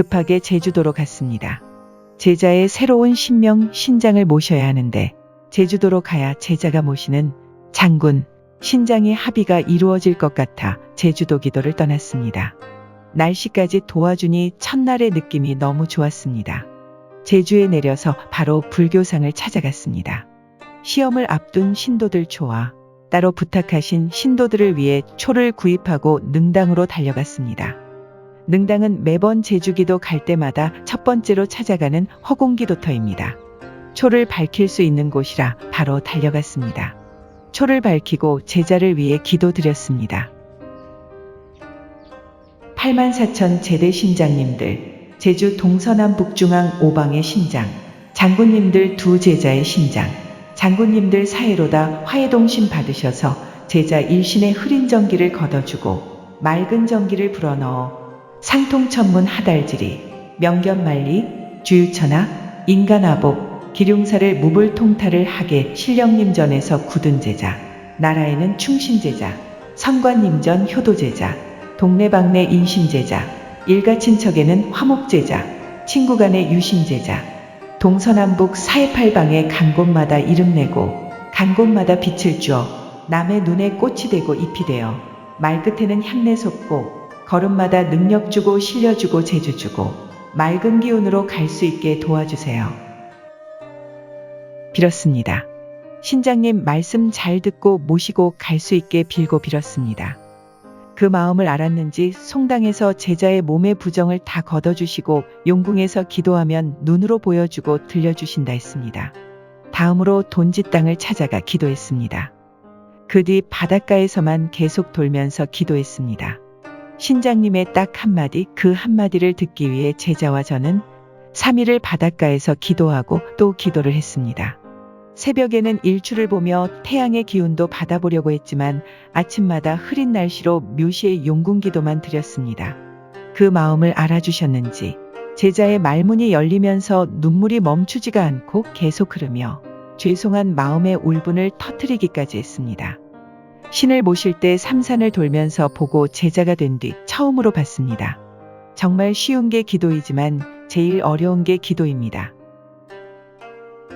급하게 제주도로 갔습니다. 제자의 새로운 신명 신장을 모셔야 하는데 제주도로 가야 제자가 모시는 장군 신장의 합의가 이루어질 것 같아 제주도 기도를 떠났습니다. 날씨까지 도와주니 첫날의 느낌이 너무 좋았습니다. 제주에 내려서 바로 불교상을 찾아갔습니다. 시험을 앞둔 신도들 초와 따로 부탁하신 신도들을 위해 초를 구입하고 능당으로 달려갔습니다. 능당은 매번 제주기도 갈 때마다 첫 번째로 찾아가는 허공기도터입니다. 초를 밝힐 수 있는 곳이라 바로 달려갔습니다. 초를 밝히고 제자를 위해 기도드렸습니다. 8만 4천 제대 신장님들, 제주 동서남 북중앙 오방의 신장, 장군님들 두 제자의 신장, 장군님들 사이로다 화해동신 받으셔서 제자 일신의 흐린 전기를 걷어주고 맑은 전기를 불어넣어 상통천문 하달지리, 명견만리, 주유천하, 인간아복, 기룡사를 무불통탈을 하게 신령님전에서 굳은 제자, 나라에는 충신제자, 선관님전 효도제자, 동네방네 인심제자, 일가친척에는 화목제자, 친구간의 유심제자, 동서남북 사해팔방에 간 곳마다 이름 내고 간 곳마다 빛을 주어 남의 눈에 꽃이 되고 잎이 되어 말끝에는 향내 솟고 걸음마다 능력 주고 실려 주고 재주 주고 맑은 기운으로 갈 수 있게 도와주세요. 빌었습니다. 신장님 말씀 잘 듣고 모시고 갈 수 있게 빌고 빌었습니다. 그 마음을 알았는지 송당에서 제자의 몸의 부정을 다 걷어주시고 용궁에서 기도하면 눈으로 보여주고 들려주신다 했습니다. 다음으로 돈지 땅을 찾아가 기도했습니다. 그 뒤 바닷가에서만 계속 돌면서 기도했습니다. 신장님의 딱 한마디 그 한마디를 듣기 위해 제자와 저는 3일을 바닷가에서 기도하고 또 기도를 했습니다. 새벽에는 일출을 보며 태양의 기운도 받아보려고 했지만 아침마다 흐린 날씨로 묘시의 용궁 기도만 드렸습니다. 그 마음을 알아주셨는지 제자의 말문이 열리면서 눈물이 멈추지가 않고 계속 흐르며 죄송한 마음의 울분을 터트리기까지 했습니다. 신을 모실 때 삼산을 돌면서 보고 제자가 된 뒤 처음으로 봤습니다. 정말 쉬운 게 기도이지만 제일 어려운 게 기도입니다.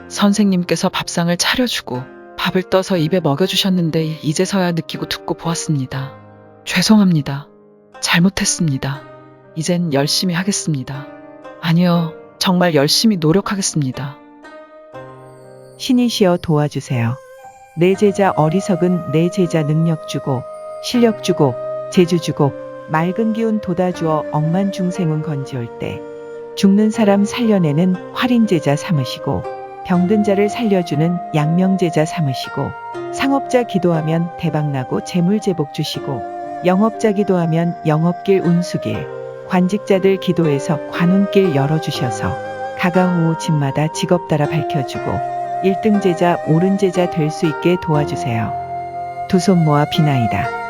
선생님께서 밥상을 차려주고 밥을 떠서 입에 먹여주셨는데 이제서야 느끼고 듣고 보았습니다. 죄송합니다. 잘못했습니다. 이젠 열심히 하겠습니다. 아니요, 정말 열심히 노력하겠습니다. 신이시여 도와주세요. 내 제자 어리석은 내 제자 능력 주고 실력 주고 재주 주고 맑은 기운 돋아주어 억만 중생은 건지올 때 죽는 사람 살려내는 활인 제자 삼으시고 병든 자를 살려주는 양명 제자 삼으시고 상업자 기도하면 대박나고 재물 제복 주시고 영업자 기도하면 영업길 운수길 관직자들 기도해서 관운길 열어주셔서 가가호호 집마다 직업 따라 밝혀주고 1등 제자, 옳은 제자 될 수 있게 도와주세요. 두 손 모아 비나이다.